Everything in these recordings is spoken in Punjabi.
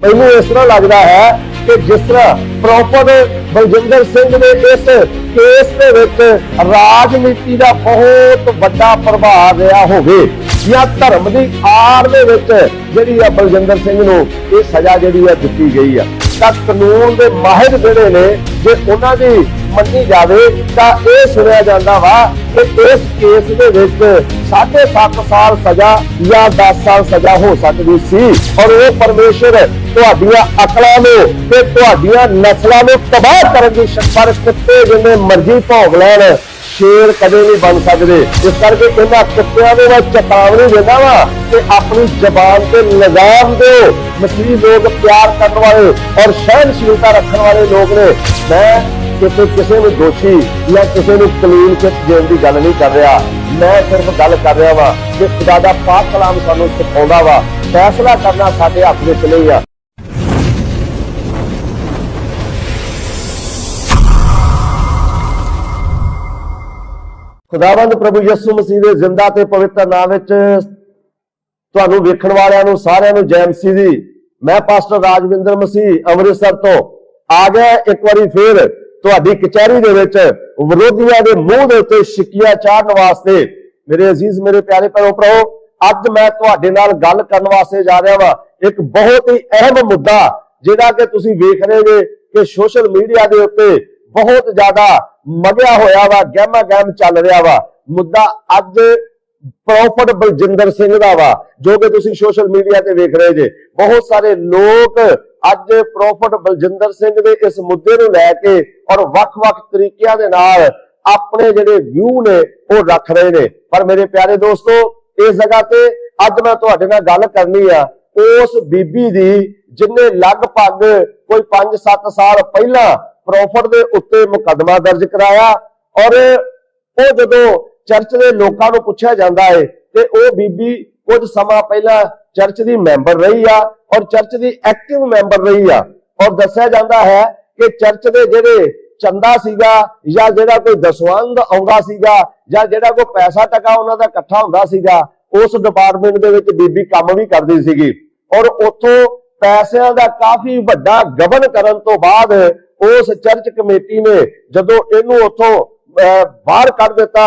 ਮੈਨੂੰ ਇਸ ਤਰ੍ਹਾਂ ਲੱਗਦਾ ਹੈ ਕਿ ਜਿਸ ਤਰ੍ਹਾਂ ਪ੍ਰੋਪਰ ਬਲਜਿੰਦਰ ਸਿੰਘ ਨੇ ਇਸ ਕੇਸ ਦੇ ਵਿੱਚ ਰਾਜਨੀਤੀ ਦਾ ਬਹੁਤ ਵੱਡਾ ਪ੍ਰਭਾਵ ਰਿਹਾ ਹੋਵੇ, ਜਾਂ ਧਰਮ ਦੀ ਆੜ ਦੇ ਵਿੱਚ ਜਿਹੜੀ ਆ ਬਲਜਿੰਦਰ ਸਿੰਘ ਨੂੰ ਇਹ ਸਜ਼ਾ ਜਿਹੜੀ ਆ ਦਿੱਤੀ ਗਈ ਆ। ਤਾਂ ਕਾਨੂੰਨ ਦੇ ਮਾਹਿਰ ਜਿਹੜੇ ਨੇ, ਜੇ ਉਹਨਾਂ ਦੀ ਮੰਨੀ ਜਾਵੇ ਤਾਂ ਇਹ ਸੁਣਿਆ ਜਾਂਦਾ ਵਾ ਕਿ ਇਸ ਕੇਸ ਦੇ ਵਿੱਚ 7.5 ਸਾਲ ਸਜ਼ਾ ਜਾਂ 10 ਸਾਲ ਸਜ਼ਾ ਹੋ ਸਕਦੀ ਸੀ। ਔਰ ਉਹ ਪਰਮੇਸ਼ਰ ਤੁਹਾਡੀਆਂ ਅਕਲਾਂ ਨੂੰ ਤੇ ਤੁਹਾਡੀਆਂ ਨਸਲਾਂ ਨੂੰ ਤਬਾਹ ਕਰਨ ਦੀ ਸ਼ਕਤੀ ਪਰ ਕੁੱਤੇ ਜਿੰਨੇ ਮਰਜ਼ੀ ਭੋਗ ਲੈਣ। ਸ਼ੇਰ ਕਦੇ ਨਹੀਂ ਬਣ ਸਕਦੇ। ਇਸ ਕਰਕੇ ਇਹਨਾਂ ਕੁੱਤਿਆਂ ਦੇ ਮੈਂ ਚੇਤਾਵਨੀ ਦਿੰਦਾ ਵਾ ਕਿ ਆਪਣੀ ਜ਼ਬਾਨ ਤੇ ਨਿਜ਼ਾਮ ਦਿਓ। ਮਸੀਹ ਲੋਕ ਪਿਆਰ ਕਰਨ ਵਾਲੇ ਔਰ ਸਹਿਨਸ਼ੀਲਤਾ ਰੱਖਣ ਵਾਲੇ ਲੋਕ ਨੇ। ਮੈਂ ਕਿਸੇ ਕਿਸੇ ਨੂੰ ਦੋਸ਼ੀ ਜਾਂ ਕਿਸੇ ਨੂੰ ਕਲੀਨ ਚਿੱਟ ਦੇਣ ਦੀ ਗੱਲ ਨਹੀਂ ਕਰ ਰਿਹਾ। ਮੈਂ ਸਿਰਫ ਗੱਲ ਕਰ ਰਿਹਾ ਵਾ ਕਿ ਖੁਦਾ ਦਾ ਪਾਕ ਕਲਾਮ ਸਾਨੂੰ ਸਿਖਾਉਂਦਾ ਵਾ। ਫੈਸਲਾ ਕਰਨਾ ਸਾਡੇ ਹੱਥ ਵਿੱਚ ਨਹੀਂ ਆ। ਖੁਦਾਵੰਦ ਪ੍ਰਭੂ ਯਿਸੂ ਮਸੀਹ ਦੇ ਜ਼ਿੰਦਾ ਤੇ ਪਵਿੱਤਰ ਨਾਮ ਵਿੱਚ ਤੁਹਾਨੂੰ ਵੇਖਣ ਵਾਲਿਆਂ ਨੂੰ, ਸਾਰਿਆਂ ਨੂੰ ਜੈ ਮਸੀਹ ਦੀ। ਮੈਂ ਪਾਸਟਰ ਰਾਜਵਿੰਦਰ ਮਸੀਹ ਅੰਮ੍ਰਿਤਸਰ ਤੋਂ ਆ ਗਿਆ। ਇੱਕ ਵਾਰੀ ਫੇਰ ਤੁਹਾਡੀ ਕਚਹਿਰੀ ਦੇ ਵਿੱਚ ਵਿਰੋਧੀਆਂ ਦੇ ਮੂੰਹ ਦੇ ਉੱਤੇ ਸ਼ਿਕੀਆਂ ਚਾੜਨ ਵਾਸਤੇ ਮੇਰੇ ਅਜ਼ੀਜ਼, ਮੇਰੇ ਪਿਆਰੇ ਭੈਣੋ ਭਰਾਓ, ਅੱਜ ਮੈਂ ਤੁਹਾਡੇ ਨਾਲ ਗੱਲ ਕਰਨ ਵਾਸਤੇ ਜਾ ਰਿਹਾ ਵਾਂ। ਇੱਕ ਬਹੁਤ ਹੀ ਅਹਿਮ ਮੁੱਦਾ ਜਿਹੜਾ ਕਿ ਤੁਸੀਂ ਵੇਖ ਰਹੇ ਨੇ ਕਿ ਸੋਸ਼ਲ ਮੀਡੀਆ ਦੇ ਉੱਤੇ ਬਹੁਤ ਜ਼ਿਆਦਾ ਮਗਿਆ ਹੋਇਆ ਵਾ, ਗਹਿਮਾ ਗਹਿਮ ਚੱਲ ਰਿਹਾ ਵਾ। ਮੁੱਦਾ ਅੱਜ ਪ੍ਰੋਫਟ ਬਲਜਿੰਦਰ ਸਿੰਘ ਦਾ ਵਾ, ਜੋ ਕਿ ਤੁਸੀਂ ਸੋਸ਼ਲ ਮੀਡੀਆ ਤੇ ਵੇਖ ਰਹੇ ਜੇ। ਬਹੁਤ ਸਾਰੇ ਲੋਕ ਅੱਜ ਪ੍ਰੋਫਟ ਬਲਜਿੰਦਰ ਸਿੰਘ ਦੇ ਇਸ ਮੁੱਦੇ ਨੂੰ ਲੈ ਕੇ ਔਰ ਵੱਖ-ਵੱਖ ਤਰੀਕਿਆਂ ਦੇ ਨਾਲ ਆਪਣੇ ਜਿਹੜੇ ਵਿਊ ਨੇ, ਉਹ ਰੱਖ ਰਹੇ ਨੇ। ਪਰ ਮੇਰੇ ਪਿਆਰੇ ਦੋਸਤੋ, ਇਸ ਜਗ੍ਹਾ ਤੇ ਅੱਜ ਮੈਂ ਤੁਹਾਡੇ ਨਾਲ ਗੱਲ ਕਰਨੀ ਆ। ਉਸ ਬੀਬੀ ਦੀ ਜਿਨੇ ਲਗਭਗ ਕੋਈ 5-7 ਸਾਲ ਪਹਿਲਾਂ ਪ੍ਰੋਫਟ ਦੇ ਉੱਤੇ ਮੁਕੱਦਮਾ ਦਰਜ ਕਰਾਇਆ ਔਰ ਉਹ ਜਦੋਂ ਚਰਚ ਦੇ ਲੋਕਾਂ ਨੂੰ ਪੁੱਛਿਆ ਜਾਂਦਾ ਹੈ ਕਿ ਉਹ ਬੀਬੀ ਕੁਝ ਸਮਾਂ ਪਹਿਲਾਂ ਚਰਚ ਦੀ ਮੈਂਬਰ ਰਹੀ ਆ ਔਰ ਚਰਚ ਦੀ ਐਕਟਿਵ ਮੈਂਬਰ ਰਹੀ ਆ ਔਰ ਦੱਸਿਆ ਜਾਂਦਾ ਹੈ ਕਿ ਚਰਚ ਦੇ ਜਿਹੜੇ ਚੰਦਾ ਸੀਗਾ ਜਾਂ ਜਿਹੜਾ ਕੋਈ ਦਸਵੰਦ ਆਉਂਦਾ ਸੀਗਾ ਜਾਂ ਜਿਹੜਾ ਕੋਈ ਪੈਸਾ ਟਕਾ ਉਹਨਾਂ ਦਾ ਇਕੱਠਾ ਹੁੰਦਾ ਸੀਗਾ, ਉਸ ਡਿਪਾਰਟਮੈਂਟ ਦੇ ਵਿੱਚ ਬੀਬੀ ਕੰਮ ਵੀ ਕਰਦੀ ਸੀਗੀ। ਔਰ ਉੱਥੋਂ ਪੈਸਿਆਂ ਦਾ ਕਾਫੀ ਵੱਡਾ ਗਬਨ ਕਰਨ ਤੋਂ ਬਾਅਦ ਉਸ ਚਰਚ ਕਮੇਟੀ ਨੇ ਜਦੋਂ ਇਹਨੂੰ ਉੱਥੋਂ ਬਾਹਰ ਕੱਢ ਦਿੱਤਾ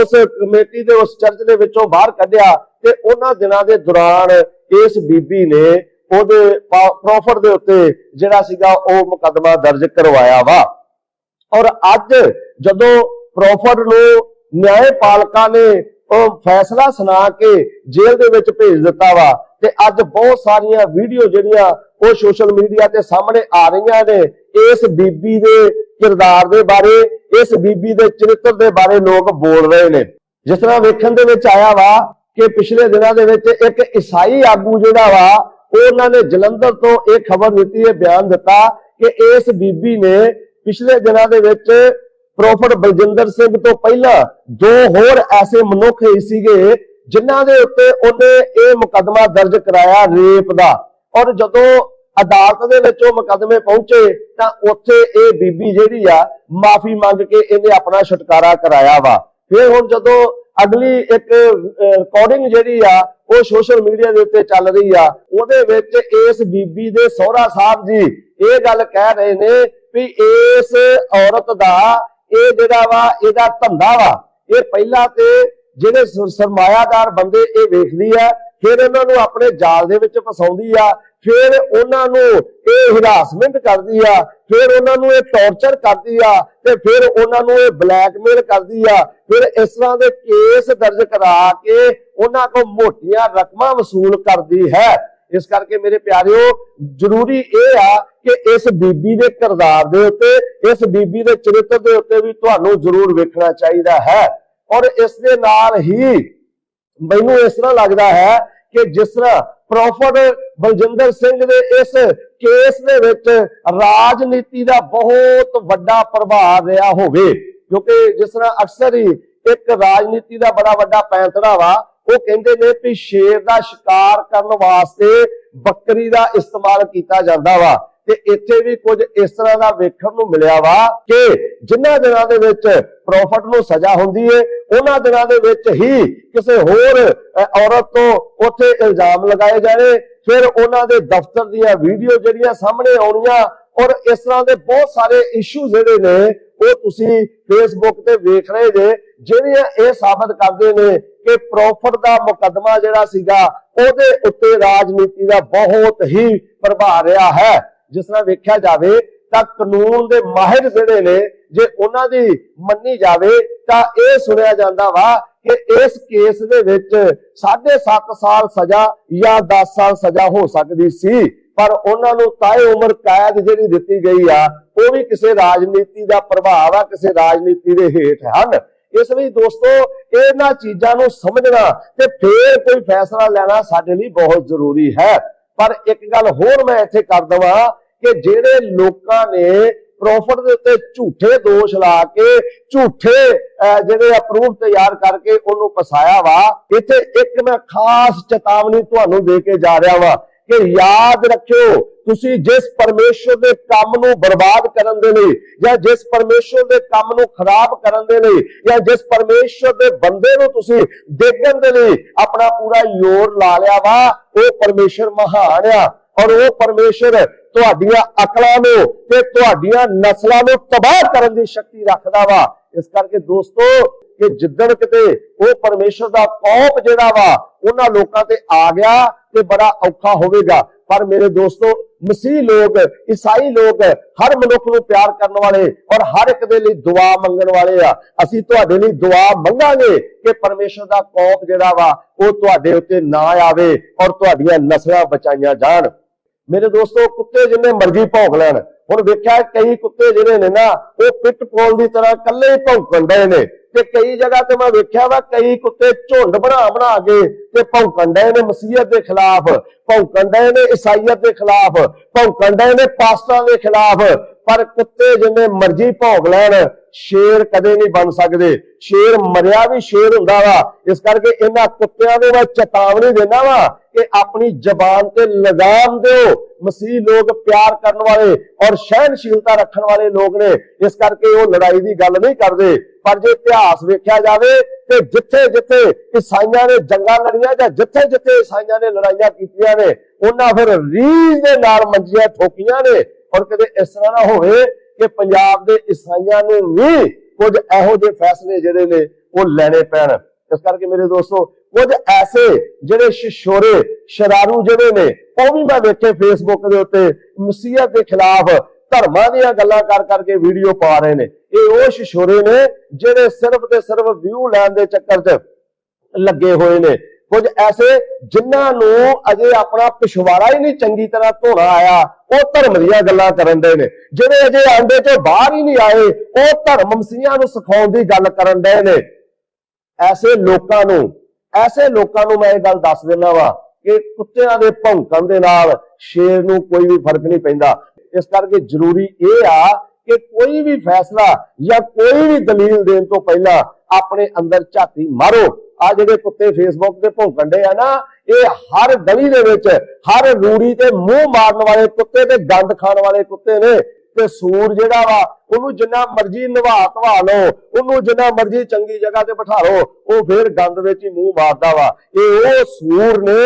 ਉਸ ਕਮੇਟੀ ਦੇ ਉਸ ਚਰਚ ਦੇ ਵਿੱਚੋਂ ਬਾਹਰ ਕੱਢਿਆ ਤੇ ਉਹਨਾਂ ਦਿਨਾਂ ਦੇ ਦੌਰਾਨ ਇਸ ਬੀਬੀ ਨੇ ਉਹਦੇ ਪ੍ਰੋਫਟ ਦੇ ਉੱਤੇ ਜਿਹੜਾ ਸੀਗਾ ਉਹ ਮੁਕੱਦਮਾ ਦਰਜ ਕਰਵਾਇਆ ਵਾ। ਔਰ ਅੱਜ ਜਦੋਂ ਪ੍ਰੋਫਟ ਨੂੰ ਨਿਆਂਪਾਲਕਾਂ ਨੇ ਉਹ ਫੈਸਲਾ ਸੁਣਾ ਕੇ ਜੇਲ੍ਹ ਦੇ ਵਿੱਚ ਭੇਜ ਦਿੱਤਾ ਵਾ ਤੇ ਅੱਜ ਬਹੁਤ ਸਾਰੀਆਂ ਵੀਡੀਓ ਜਿਹੜੀਆਂ ਉਹ ਸੋਸ਼ਲ ਮੀਡੀਆ ਤੇ ਸਾਹਮਣੇ ਆ ਰਹੀਆਂ ਨੇ। ਇਸ ਬੀਬੀ ਦੇ ਕਿਰਦਾਰ ਦੇ ਬਾਰੇ, ਇਸ ਬੀਬੀ ਦੇ ਚਰਿੱਤਰ ਦੇ ਬਾਰੇ ਲੋਕ ਬੋਲ ਰਹੇ ਨੇ। ਜਿਸ ਤਰ੍ਹਾਂ ਵੇਖਣ ਦੇ ਵਿੱਚ ਆਇਆ ਵਾ ਕਿ ਪਿਛਲੇ ਦਿਨਾਂ ਦੇ ਵਿੱਚ ਇੱਕ ਈਸਾਈ ਆਗੂ ਜਿਹੜਾ ਵਾ, ਉਹਨਾਂ ਨੇ ਜਲੰਧਰ ਤੋਂ ਇਹ ਖਬਰ ਦਿੱਤੀ ਹੈ ਬਿਆਨ ਦਿੱਤਾ ਕਿ ਇਸ ਬੀਬੀ ਨੇ ਪਿਛਲੇ ਦਿਨਾਂ ਦੇ ਵਿੱਚ ਪ੍ਰੋਫਟ ਬਲਜਿੰਦਰ ਸਿੰਘ ਤੋਂ ਪਹਿਲਾਂ ਦੋ ਹੋਰ ਐਸੇ ਮਨੁੱਖ ਹੀ ਸੀਗੇ ਜਿਨ੍ਹਾਂ ਦੇ ਉੱਤੇ ਉਹਨੇ ਇਹ ਮੁਕੱਦਮਾ ਦਰਜ ਕਰਾਇਆ ਰੇਪ ਦਾ। ਔਰ ਜਦੋਂ ਅਦਾਲਤ ਦੇ ਵਿੱਚ ਉਹ ਮੁਕੱਦਮੇ ਪਹੁੰਚੇ, ਤਾਂ ਉੱਥੇ ਇਹ ਬੀਬੀ ਜਿਹੜੀ ਆ, ਮਾਫੀ ਮੰਗ ਕੇ ਇਹਨੇ ਆਪਣਾ ਛੁਟਕਾਰਾ ਕਰਾਇਆ ਵਾ। ਫਿਰ ਹੁਣ ਜਦੋਂ ਅਗਲੀ ਇੱਕ ਰਿਕਾਰਡਿੰਗ ਜਿਹੜੀ ਆ, ਉਹ ਸੋਸ਼ਲ ਮੀਡੀਆ ਦੇ ਉੱਤੇ ਚੱਲ ਰਹੀ ਆ, ਉਹਦੇ ਵਿੱਚ ਇਸ ਬੀਬੀ ਦੇ ਸਹੁਰਾ ਸਾਹਿਬ ਜੀ ਇਹ ਗੱਲ ਕਹਿ ਰਹੇ ਨੇ ਵੀ ਇਸ ਔਰਤ ਦਾ, ਇਹ ਜਿਹੜਾ ਵਾ, ਇਹਦਾ ਧੰਦਾ ਵਾ, ਇਹ ਪਹਿਲਾਂ ਤੇ ਜਿਹੜੇ ਸਰਮਾਇਆਦਾਰ ਬੰਦੇ ਇਹ ਵੇਖਦੀ ਆ, ਫਿਰ ਇਹਨਾਂ ਨੂੰ ਆਪਣੇ ਜਾਲ ਦੇ ਵਿੱਚ ਫਸਾਉਂਦੀ ਆ, ਫਿਰ ਉਹਨਾਂ ਨੂੰ ਇਹ ਹਿਰਾਸਮੈਂਟ ਕਰਦੀ ਆ, ਫਿਰ ਉਹਨਾਂ ਨੂੰ ਇਹ ਟੌਰਚਰ ਕਰਦੀ ਆ, ਤੇ ਫਿਰ ਉਹਨਾਂ ਨੂੰ ਇਹ ਬਲੈਕਮੇਲ ਕਰਦੀ ਆ, ਫਿਰ ਇਸ ਤਰ੍ਹਾਂ ਦੇ ਕੇਸ ਦਰਜ ਕਰਾ ਕੇ ਉਹਨਾਂ ਕੋਲ ਮੋਟੀਆਂ ਰਕਮਾਂ ਵਸੂਲ ਕਰਦੀ ਹੈ। ਇਸ ਕਰਕੇ ਮੇਰੇ ਪਿਆਰਿਓ, ਜ਼ਰੂਰੀ ਇਹ ਆ ਕਿ ਇਸ ਬੀਬੀ ਦੇ ਕਿਰਦਾਰ ਦੇ ਉੱਤੇ, ਇਸ ਬੀਬੀ ਦੇ ਚਰਿੱਤਰ ਦੇ ਉੱਤੇ ਵੀ ਤੁਹਾਨੂੰ ਜ਼ਰੂਰ ਵੇਖਣਾ ਚਾਹੀਦਾ ਹੈ। ਔਰ ਇਸ ਦੇ ਨਾਲ ਹੀ ਮੈਨੂੰ ਇਸ ਤਰ੍ਹਾਂ ਲੱਗਦਾ ਹੈ ਕਿ ਜਿਸ ਤਰ੍ਹਾਂ ਪ੍ਰੋਫਟ ਬਲਜਿੰਦਰ ਸਿੰਘ ਦੇ ਇਸ ਕੇਸ ਦੇ ਵਿੱਚ ਰਾਜਨੀਤੀ ਦਾ ਬਹੁਤ ਵੱਡਾ ਪ੍ਰਭਾਵ ਰਿਹਾ ਹੋਵੇ, ਕਿਉਂਕਿ ਜਿਸ ਤਰ੍ਹਾਂ ਅਕਸਰ ਹੀ ਇੱਕ ਰਾਜਨੀਤੀ ਦਾ ਬੜਾ ਵੱਡਾ ਪੈਂਤੜਾ ਵਾ ਉਹ ਕਹਿੰਦੇ ਨੇ ਕਿ ਸ਼ੇਰ ਦਾ ਸ਼ਿਕਾਰ ਕਰਨ ਵਾਸਤੇ ਬੱਕਰੀ ਦਾ ਇਸਤੇਮਾਲ ਕੀਤਾ ਜਾਂਦਾ ਵਾ। ਤੇ ਇੱਥੇ ਵੀ ਕੁਝ ਇਸ ਤਰ੍ਹਾਂ ਦਾ ਵੇਖਣ ਨੂੰ ਮਿਲਿਆ ਵਾ ਕਿ ਜਿਨ੍ਹਾਂ ਦਿਨਾਂ ਦੇ ਵਿੱਚ ਪ੍ਰੋਫਟ ਨੂੰ ਸਜ਼ਾ ਹੁੰਦੀ ਏ, ਉਹਨਾਂ ਦਿਨਾਂ ਦੇ ਵਿੱਚ ਹੀ ਕਿਸੇ ਹੋਰ ਔਰਤ ਤੋਂ ਉੱਥੇ ਇਲਜ਼ਾਮ ਲਗਾਏ ਜਾਣੇ, ਫਿਰ ਉਹਨਾਂ ਦੇ ਦਫ਼ਤਰ ਦੀਆਂ ਵੀਡੀਓ ਜਿਹੜੀਆਂ ਸਾਹਮਣੇ ਆਉਣੀਆਂ, ਔਰ ਇਸ ਤਰ੍ਹਾਂ ਦੇ ਬਹੁਤ ਸਾਰੇ ਇਸ਼ੂ ਜਿਹੜੇ ਨੇ, ਉਹ ਤੁਸੀਂ ਫੇਸਬੁੱਕ ਤੇ ਵੇਖ ਰਹੇ ਜੇ, ਜਿਹੜੀਆਂ ਇਹ ਸਾਬਤ ਕਰਦੇ ਨੇ ਕਿ ਪ੍ਰੋਫਟ ਦਾ ਮੁਕੱਦਮਾ ਜਿਹੜਾ ਸੀਗਾ, ਉਹਦੇ ਉੱਤੇ ਰਾਜਨੀਤੀ ਦਾ ਬਹੁਤ ਹੀ ਪ੍ਰਭਾਵ ਰਿਹਾ ਹੈ। ਜਿਸ ਤਰ੍ਹਾਂ ਵੇਖਿਆ ਜਾਵੇ ਤਾਂ ਕਾਨੂੰਨ ਦੇ ਮਾਹਿਰ ਜਿਹੜੇ ਨੇ, ਜੇ ਉਹਨਾਂ ਦੀ ਮੰਨੀ ਜਾਵੇ ਤਾਂ ਇਹ ਸੁਣਿਆ ਜਾਂਦਾ ਵਾ ਕਿ ਇਸ ਕੇਸ ਦੇ ਵਿੱਚ 7.5 ਸਾਲ ਸਜ਼ਾ ਜਾਂ 10 ਸਾਲ ਸਜ਼ਾ ਹੋ ਸਕਦੀ ਸੀ, ਪਰ ਉਹਨਾਂ ਨੂੰ ਤਾਏ ਉਮਰ ਕੈਦ ਜਿਹੜੀ ਦਿੱਤੀ ਗਈ ਆ, ਉਹ ਵੀ ਕਿਸੇ ਰਾਜਨੀਤੀ ਦਾ ਪ੍ਰਭਾਵ ਆ, ਕਿਸੇ ਰਾਜਨੀਤੀ ਦੇ ਹੇਠ ਹਨ। ਇਸ ਲਈ ਦੋਸਤੋ, ਇਹਨਾਂ ਚੀਜ਼ਾਂ ਨੂੰ ਸਮਝਣਾ ਤੇ ਫੇਰ ਕੋਈ ਫੈਸਲਾ ਲੈਣਾ ਸਾਡੇ ਲਈ ਬਹੁਤ ਜ਼ਰੂਰੀ ਹੈ। ਪਰ ਇੱਕ ਗੱਲ ਹੋਰ ਮੈਂ ਇੱਥੇ ਕਰ ਦਵਾਂ ਕਿ ਜਿਹੜੇ ਲੋਕਾਂ ਨੇ ਪ੍ਰੋਫਿਟ ਦੇ ਉੱਤੇ ਝੂਠੇ ਦੋਸ਼ ਲਾ ਕੇ, ਝੂਠੇ ਜਿਹੜੇ ਅਪਰੂਵ ਤਿਆਰ ਕਰਕੇ ਉਹਨੂੰ ਫਸਾਇਆ ਵਾ, ਇੱਥੇ ਇੱਕ ਮੈਂ ਖਾਸ ਚੇਤਾਵਨੀ ਤੁਹਾਨੂੰ ਦੇ ਕੇ ਜਾ ਰਿਹਾ ਵਾ ਕਿ ਯਾਦ ਰੱਖਿਓ, ਤੁਸੀਂ ਜਿਸ ਪਰਮੇਸ਼ਵਰ ਦੇ ਕੰਮ ਨੂੰ ਬਰਬਾਦ ਕਰਨ ਦੇ ਲਈ ਜਾਂ ਜਿਸ ਪਰਮੇਸ਼ਵਰ ਦੇ ਕੰਮ ਨੂੰ ਖਰਾਬ ਕਰਨ ਦੇ ਲਈ ਜਾਂ ਜਿਸ ਪਰਮੇਸ਼ਵਰ ਦੇ ਬੰਦੇ ਨੂੰ ਤੁਸੀਂ ਦੇਖਣ ਦੇ ਲਈ ਆਪਣਾ ਪੂਰਾ ਜ਼ੋਰ ਲਾ ਲਿਆ ਵਾ, ਉਹ ਪਰਮੇਸ਼ਵਰ ਮਹਾਨ ਆ। ਔਰ ਉਹ ਪਰਮੇਸ਼ਵਰ ਤੁਹਾਡੀਆਂ ਅਕਲਾਂ ਨੂੰ ਤੇ ਤੁਹਾਡੀਆਂ ਨਸਲਾਂ ਨੂੰ ਤਬਾਹ ਕਰਨ ਦੀ ਸ਼ਕਤੀ ਰੱਖਦਾ ਵਾ। ਇਸ ਕਰਕੇ ਦੋਸਤੋ, ਕਿ ਜਿੱਦਣ ਕਿਤੇ ਉਹ ਪਰਮੇਸ਼ਵਰ ਦਾ ਕੋਪ ਜਿਹੜਾ ਵਾ, ਉਹਨਾਂ ਲੋਕਾਂ ਤੇ ਆ ਗਿਆ ਤੇ ਬੜਾ ਔਖਾ ਹੋਵੇਗਾ। ਪਰ ਮੇਰੇ ਦੋਸਤੋ, ਮਸੀਹ ਲੋਕ, ਈਸਾਈ ਲੋਕ ਹਰ ਮਨੁੱਖ ਨੂੰ ਪਿਆਰ ਕਰਨ ਵਾਲੇ ਔਰ ਹਰ ਇੱਕ ਦੇ ਲਈ ਦੁਆ ਮੰਗਣ ਵਾਲੇ ਆ। ਅਸੀਂ ਤੁਹਾਡੇ ਲਈ ਦੁਆ ਮੰਗਾਂਗੇ ਕਿ ਪਰਮੇਸ਼ਰ ਦਾ ਕੌਪ ਜਿਹੜਾ ਵਾ, ਉਹ ਤੁਹਾਡੇ ਉੱਤੇ ਨਾ ਆਵੇ ਔਰ ਤੁਹਾਡੀਆਂ ਨਸਲਾਂ ਬਚਾਈਆਂ ਜਾਣ। ਮੇਰੇ ਦੋਸਤੋ, ਕੁੱਤੇ ਜਿੰਨੇ ਮਰਜ਼ੀ ਭੌਂਕ ਲੈਣ। ਹੁਣ ਵੇਖਿਆ, ਕਈ ਕੁੱਤੇ ਜਿਹੜੇ ਨੇ ਨਾ, ਉਹ ਪਿੱਟ ਪੋਲ ਦੀ ਤਰ੍ਹਾਂ ਇਕੱਲੇ ਹੀ ਭੌਂਕਣ ਡਏ ਨੇ। ਤੇ ਕਈ ਜਗ੍ਹਾ ਤੇ ਮੈਂ ਵੇਖਿਆ ਵਾ, ਕਈ ਕੁੱਤੇ ਝੁੰਡ ਬਣਾ ਬਣਾ ਕੇ ਤੇ ਭੌਂਕਣ ਡਏ ਨੇ ਮਸੀਹਤ ਦੇ ਖਿਲਾਫ। ਭੌਂਕਣ ਡਏ ਨੇ ਈਸਾਈਅਤ ਦੇ ਖਿਲਾਫ, ਭੌਂਕਣ ਡਏ ਨੇ ਪਾਸਟਰਾਂ ਦੇ ਖਿਲਾਫ। ਪਰ ਕੁੱਤੇ ਜਿੰਨੇ ਮਰਜ਼ੀ ਭੌਂਕ ਲੈਣ, ਸ਼ੇਰ ਕਦੇ ਨਹੀਂ ਬਣ ਸਕਦੇ। ਸ਼ੇਰ ਮਰਿਆ ਵੀ ਸ਼ੇਰ ਹੁੰਦਾ ਵਾ। ਇਸ ਕਰਕੇ ਇਹਨਾਂ ਕੁੱਤਿਆਂ ਨੂੰ ਮੈਂ ਚੇਤਾਵਨੀ ਦਿੰਦਾ ਵਾ ਕਿ ਆਪਣੀ ਜ਼ਬਾਨ ਤੇ ਲਗਾਮ ਦਿਓ। ਮਸੀਹ ਲੋਕ ਪਿਆਰ ਕਰਨ ਵਾਲੇ ਔਰ ਸਹਿਨਸ਼ੀਲਤਾ ਰੱਖਣ ਵਾਲੇ ਲੋਕ ਨੇ। ਇਸ ਕਰਕੇ ਉਹ ਲੜਾਈ ਦੀ ਗੱਲ ਨਹੀਂ ਕਰਦੇ। ਪਰ ਜੇ ਇਤਿਹਾਸ ਵੇਖਿਆ ਜਾਵੇ ਤੇ ਜਿੱਥੇ ਜਿੱਥੇ ਈਸਾਈਆਂ ਨੇ ਜੰਗਾਂ ਲੜੀਆਂ ਜਾਂ ਜਿੱਥੇ ਜਿੱਥੇ ਈਸਾਈਆਂ ਨੇ ਲੜਾਈਆਂ ਕੀਤੀਆਂ ਨੇ, ਉਹਨਾਂ ਫਿਰ ਰੀਝ ਦੇ ਨਾਲ ਮੰਜੀਆਂ ਠੋਕੀਆਂ ਨੇ। ਔਰ ਕਦੇ ਇਸ ਤਰ੍ਹਾਂ ਨਾ ਹੋਵੇ ਕਿ ਪੰਜਾਬ ਦੇ ਈਸਾਈਆਂ ਨੂੰ ਵੀ ਕੁਝ ਇਹੋ ਜਿਹੇ ਫੈਸਲੇ ਜਿਹੜੇ ਨੇ ਉਹ ਲੈਣੇ ਪੈਣ। ਇਸ ਕਰਕੇ ਮੇਰੇ ਦੋਸਤੋ, ਕੁਝ ਐਸੇ ਜਿਹੜੇ ਸ਼ਿਸ਼ੋਰੇ, ਸ਼ਰਾਰੂ ਜਿਹੜੇ ਨੇ, ਉਹ ਵੀ ਮੈਂ ਵੇਖੇ ਫੇਸਬੁੱਕ ਦੇ ਉੱਤੇ, ਮਸੀਹਤ ਦੇ ਖਿਲਾਫ ਧਰਮਾਂ ਦੀਆਂ ਗੱਲਾਂ ਕਰ ਕਰਕੇ ਵੀਡੀਓ ਪਾ ਰਹੇ ਨੇ। ਇਹ ਉਹ ਸ਼ਿਸ਼ੋਰੇ ਨੇ ਜਿਹੜੇ ਸਿਰਫ ਤੇ ਸਿਰਫ ਵਿਊ ਲੈਣ ਦੇ ਚੱਕਰ 'ਚ ਲੱਗੇ ਹੋਏ ਨੇ। ਕੁਝ ਐਸੇ ਜਿਨ੍ਹਾਂ ਨੂੰ ਅਜੇ ਆਪਣਾ ਪਿਛਵਾੜਾ ਹੀ ਨਹੀਂ ਚੰਗੀ ਤਰ੍ਹਾਂ ਧੋਣਾ ਆਇਆ, ਉਹ ਧਰਮ ਦੀਆਂ ਗੱਲਾਂ ਕਰਨ ਦੇ ਨੇ। ਜਿਹੜੇ ਅਜੇ ਆਂਡੇ ਚੋਂ ਬਾਹਰ ਹੀ ਨਹੀਂ ਆਏ, ਉਹ ਧਰਮ ਮਸੀਹਾਂ ਨੂੰ ਸਿਖਾਉਣ ਦੀ ਗੱਲ ਕਰਨ ਦੇ ਨੇ। ਐਸੇ ਲੋਕਾਂ ਨੂੰ, ਐਸੇ ਲੋਕਾਂ ਨੂੰ ਮੈਂ ਇਹ ਗੱਲ ਦੱਸ ਦਿੰਦਾ ਵਾ ਕਿ ਕੁੱਤਿਆਂ ਦੇ ਭੌਂਕਣ ਦੇ ਨਾਲ ਸ਼ੇਰ ਨੂੰ ਕੋਈ ਵੀ ਫ਼ਰਕ ਨਹੀਂ ਪੈਂਦਾ। ਇਸ ਕਰਕੇ ਜ਼ਰੂਰੀ ਇਹ ਆ ਕਿ ਕੋਈ ਵੀ ਫੈਸਲਾ ਜਾਂ ਕੋਈ ਵੀ ਦਲੀਲ ਦੇਣ ਤੋਂ ਪਹਿਲਾਂ ਆਪਣੇ ਅੰਦਰ ਝਾਤੀ ਮਾਰੋ। ਆ ਜਿਹੜੇ ਕੁੱਤੇ ਫੇਸਬੁੱਕ ਤੇ ਭੌਂਕਣ ਦੇ ਆ ਨਾ, ਇਹ ਹਰ ਗਲੀ ਦੇ ਵਿੱਚ, ਹਰ ਰੂੜੀ ਤੇ ਮੂੰਹ ਮਾਰਨ ਵਾਲੇ ਕੁੱਤੇ ਤੇ ਗੰਦ ਖਾਣ ਵਾਲੇ ਕੁੱਤੇ ਨੇ। ਤੇ ਸੂਰ ਜਿਹੜਾ ਵਾ, ਉਹਨੂੰ ਜਿੰਨਾ ਮਰਜ਼ੀ ਨਵਾ ਧਵਾ ਲਓ, ਉਹਨੂੰ ਜਿੰਨਾ ਮਰਜ਼ੀ ਚੰਗੀ ਜਗ੍ਹਾ ਤੇ ਬਿਠਾ ਲਓ, ਉਹ ਫੇਰ ਗੰਦ ਵਿੱਚ ਹੀ ਮੂੰਹ ਮਾਰਦਾ ਵਾ। ਇਹ ਉਹ ਸੂਰ ਨੇ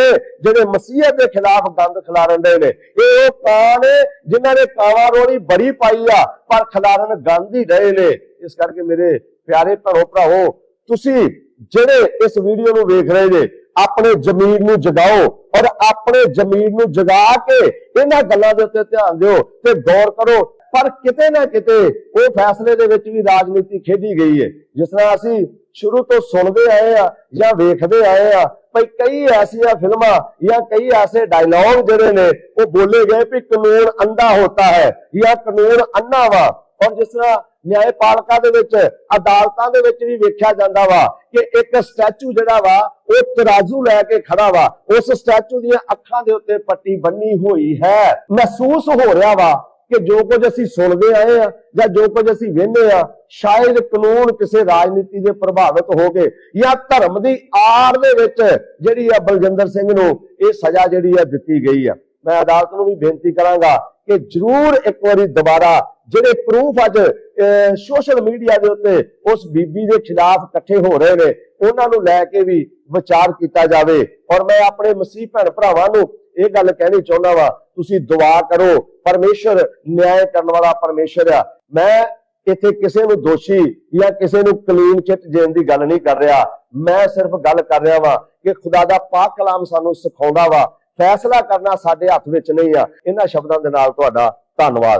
ਜਿਹੜੇ ਮਸੀਹਤ ਦੇ ਖਿਲਾਫ ਗੰਦ ਖਿਲਾਰਨ ਦੇ ਨੇ। ਇਹ ਉਹ ਕਾਂ ਨੇ ਜਿਨ੍ਹਾਂ ਨੇ ਕਾਵਾ ਰੋਲੀ ਬੜੀ ਪਾਈ ਆ, ਪਰ ਖਿਲਾਰਨ ਗੰਦ ਹੀ ਰਹੇ ਨੇ। ਇਸ ਕਰਕੇ ਮੇਰੇ ਪਿਆਰੇ ਭੈਣੋ ਭਰਾਓ ਤੁਸੀਂ ਜਿਹੜੇ ਇਸ ਵੀਡੀਓ ਨੂੰ ਵੇਖ ਰਹੇ ਨੇ, ਆਪਣੇ ਜ਼ਮੀਰ ਨੂੰ ਜਗਾਓ ਔਰ ਆਪਣੇ ਜ਼ਮੀਰ ਨੂੰ ਜਗਾ ਕੇ ਇਹਨਾਂ ਗੱਲਾਂ ਦੇ ਉੱਤੇ ਧਿਆਨ ਦਿਓ ਤੇ ਗੌਰ ਕਰੋ। ਪਰ ਕਿਤੇ ਨਾ ਕਿਤੇ ਉਹ ਫੈਸਲੇ ਦੇ ਵਿੱਚ ਵੀ ਰਾਜਨੀਤੀ ਖੇਡੀ ਗਈ ਹੈ ਜਿਸ ਤਰ੍ਹਾਂ ਅਸੀਂ ਸ਼ੁਰੂ ਤੋਂ ਸੁਣਦੇ ਆਏ ਆ ਜਾਂ ਵੇਖਦੇ ਆਏ ਆ ਭਈ ਕਈ ਐਸੀਆਂ ਫਿਲਮਾਂ ਜਾਂ ਕਈ ਐਸੇ ਡਾਇਲੌਗ ਜਿਹੜੇ ਨੇ, ਉਹ ਬੋਲੇ ਗਏ ਵੀ ਕਾਨੂੰਨ ਅੰਧਾ ਹੁੰਦਾ ਹੈ ਜਾਂ ਕਾਨੂੰਨ ਅੰਨਾ ਵਾ। ਔਰ ਜਿਸ ਤਰ੍ਹਾਂ ਨਿਆਂਪਾਲਕਾ ਦੇ ਵਿੱਚ, ਅਦਾਲਤਾਂ ਦੇ ਵਿੱਚ ਵੀ ਵੇਖਿਆ ਜਾਂਦਾ ਵਾ ਕਿ ਇੱਕ ਸਟੈਚੂ ਜਿਹੜਾ ਵਾ, ਉਹ ਤਰਾਜ਼ੂ ਲੈ ਕੇ ਖੜਾ ਵਾ। ਉਸ ਸਟੈਚੂ ਦੀਆਂ ਅੱਖਾਂ ਦੇ ਉੱਤੇ ਪੱਟੀ ਬੰਨੀ ਹੋਈ ਹੈ। ਮਹਿਸੂਸ ਹੋ ਰਿਹਾ ਵਾ ਕਿ ਜੋ ਕੁਝ ਅਸੀਂ ਸੁਣਦੇ ਆਏ ਆ ਜਾਂ ਜੋ ਕੁਝ ਅਸੀਂ ਵੇਖਦੇ ਆ, ਸ਼ਾਇਦ ਕਾਨੂੰਨ ਕਿਸੇ ਰਾਜਨੀਤੀ ਦੇ ਪ੍ਰਭਾਵਿਤ ਹੋ ਕੇ ਜਾਂ ਧਰਮ ਦੀ ਆੜ ਦੇ ਵਿੱਚ ਜਿਹੜੀ ਆ ਬਲਜਿੰਦਰ ਸਿੰਘ ਨੂੰ ਇਹ ਸਜ਼ਾ ਜਿਹੜੀ ਆ ਦਿੱਤੀ ਗਈ ਆ। ਮੈਂ ਅਦਾਲਤ ਨੂੰ ਵੀ ਬੇਨਤੀ ਕਰਾਂਗਾ ਕਿ ਜ਼ਰੂਰ ਇੱਕ ਵਾਰੀ ਦੁਬਾਰਾ ਜਿਹੜੇ ਪ੍ਰੂਫ ਅੱਜ ਸੋਸ਼ਲ ਮੀਡੀਆ ਦੇ ਉੱਤੇ ਉਸ ਬੀਬੀ ਦੇ ਖਿਲਾਫ ਇਕੱਠੇ ਹੋ ਰਹੇ ਨੇ, ਉਹਨਾਂ ਨੂੰ ਲੈ ਕੇ ਵੀ ਵਿਚਾਰ ਕੀਤਾ ਜਾਵੇ। ਔਰ ਮੈਂ ਆਪਣੇ ਮਸੀਹ ਭੈਣ ਭਰਾਵਾਂ ਨੂੰ ਇਹ ਗੱਲ ਕਹਿਣੀ ਚਾਹੁੰਦਾ ਵਾ, ਤੁਸੀਂ ਦੁਆ ਕਰੋ, ਪਰਮੇਸ਼ਰ ਨਿਆਂ ਕਰਨ ਵਾਲਾ ਪਰਮੇਸ਼ਰ ਆ। ਮੈਂ ਇੱਥੇ ਕਿਸੇ ਨੂੰ ਦੋਸ਼ੀ ਜਾਂ ਕਿਸੇ ਨੂੰ ਕਲੀਨ ਚਿੱਟ ਦੇਣ ਦੀ ਗੱਲ ਨਹੀਂ ਕਰ ਰਿਹਾ। ਮੈਂ ਸਿਰਫ ਗੱਲ ਕਰ ਰਿਹਾ ਵਾਂ ਕਿ ਖੁਦਾ ਦਾ ਪਾਕ ਕਲਾਮ ਸਾਨੂੰ ਸਿਖਾਉਂਦਾ ਵਾ ਫੈਸਲਾ ਕਰਨਾ ਸਾਡੇ ਹੱਥ ਵਿੱਚ ਨਹੀਂ ਆ। ਇਹਨਾਂ ਸ਼ਬਦਾਂ ਦੇ ਨਾਲ ਤੁਹਾਡਾ ਧੰਨਵਾਦ।